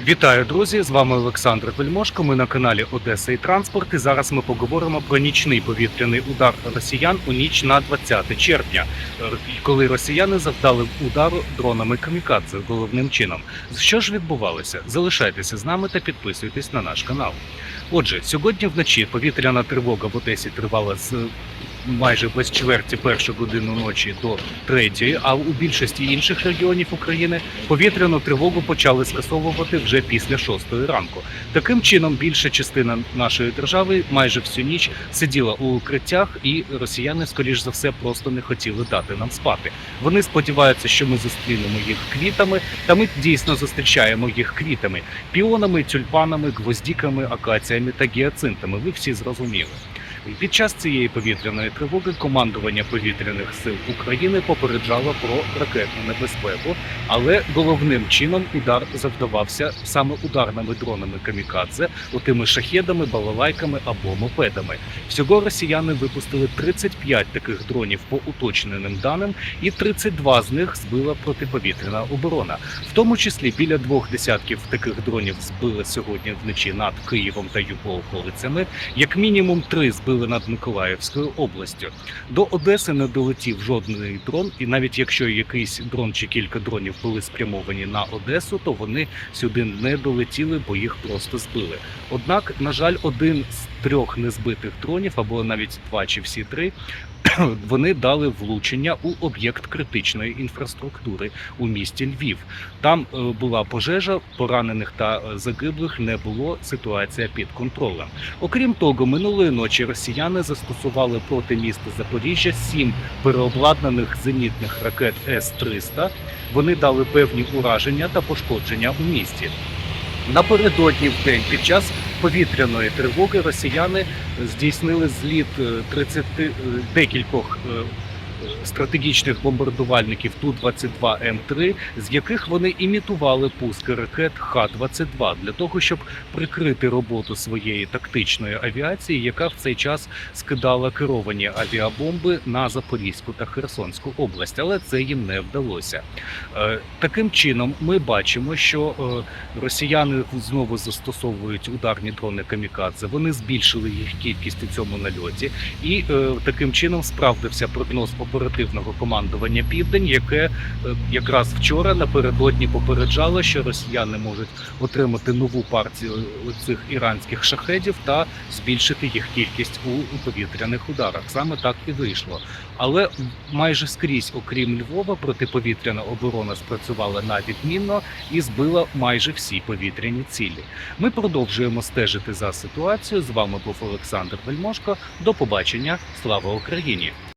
Вітаю, друзі! З вами Олександр Вельмошко. Ми на каналі Одеса і Транспорт. І зараз ми поговоримо про нічний повітряний удар росіян у ніч на 20 червня, е, коли росіяни завдали удару дронами камікадзе головним чином. Що ж відбувалося? Залишайтеся з нами та підписуйтесь на наш канал. Отже, сьогодні вночі повітряна тривога в Одесі тривала з майже без чверті першу годину ночі до третьої, а у більшості інших регіонів України повітряну тривогу почали скасовувати вже після шостої ранку. Таким чином, більша частина нашої держави майже всю ніч сиділа у укриттях, і росіяни, скоріш за все, просто не хотіли дати нам спати. Вони сподіваються, що ми зустрінемо їх квітами, та ми дійсно зустрічаємо їх квітами, піонами, тюльпанами, гвоздіками, акаціями та гіацинтами. Ви всі зрозуміли. Під час цієї повітряної тривоги командування повітряних сил України попереджало про ракетну небезпеку, але головним чином удар завдавався саме ударними дронами камікадзе, отими шахедами, балалайками або мопедами. Всього росіяни випустили 35 таких дронів по уточненим даним, і 32 з них збила протиповітряна оборона. В тому числі біля двох десятків таких дронів збили сьогодні вночі над Києвом та його околицями. Як мінімум три збили над Миколаївською областю. До Одеси не долетів жодний дрон, і навіть якщо якийсь дрон чи кілька дронів були спрямовані на Одесу, то вони сюди не долетіли, бо їх просто збили. Однак, на жаль, один з трьох незбитих дронів, або навіть два чи всі три. Вони дали влучення у об'єкт критичної інфраструктури у місті Львів. Там е, була пожежа, поранених та е, загиблих не було. Ситуація під контролем. Окрім того, минулої ночі росіяни застосували проти міста Запоріжжя сім переобладнаних зенітних ракет С-300. Вони дали певні ураження та пошкодження у місті. Напередодні в день під час повітряної тривоги росіяни здійснили зліт е, 30 е, декількох е, стратегічних бомбардувальників Ту-22М3, з яких вони імітували пуски ракет Х-22 для того, щоб прикрити роботу своєї тактичної авіації, яка в цей час скидала керовані авіабомби на Запорізьку та Херсонську область, але це їм не вдалося. Е, Таким чином, ми бачимо, що е, росіяни знову застосовують ударні дрони камікадзе. Вони збільшили їх кількість у цьому нальоті, і е, таким чином справдився прогноз оперативного командування Південь, яке е, якраз вчора напередодні попереджало, що росіяни можуть отримати нову партію цих іранських шахедів та збільшити їх кількість у, у повітряних ударах. Саме так і вийшло. Але майже скрізь, окрім Львова, протиповітряна оборона спрацювала на відмінно і збила майже всі повітряні цілі. Ми продовжуємо стежити за ситуацією. З вами був Олександр Вельмошко. До побачення. Слава Україні!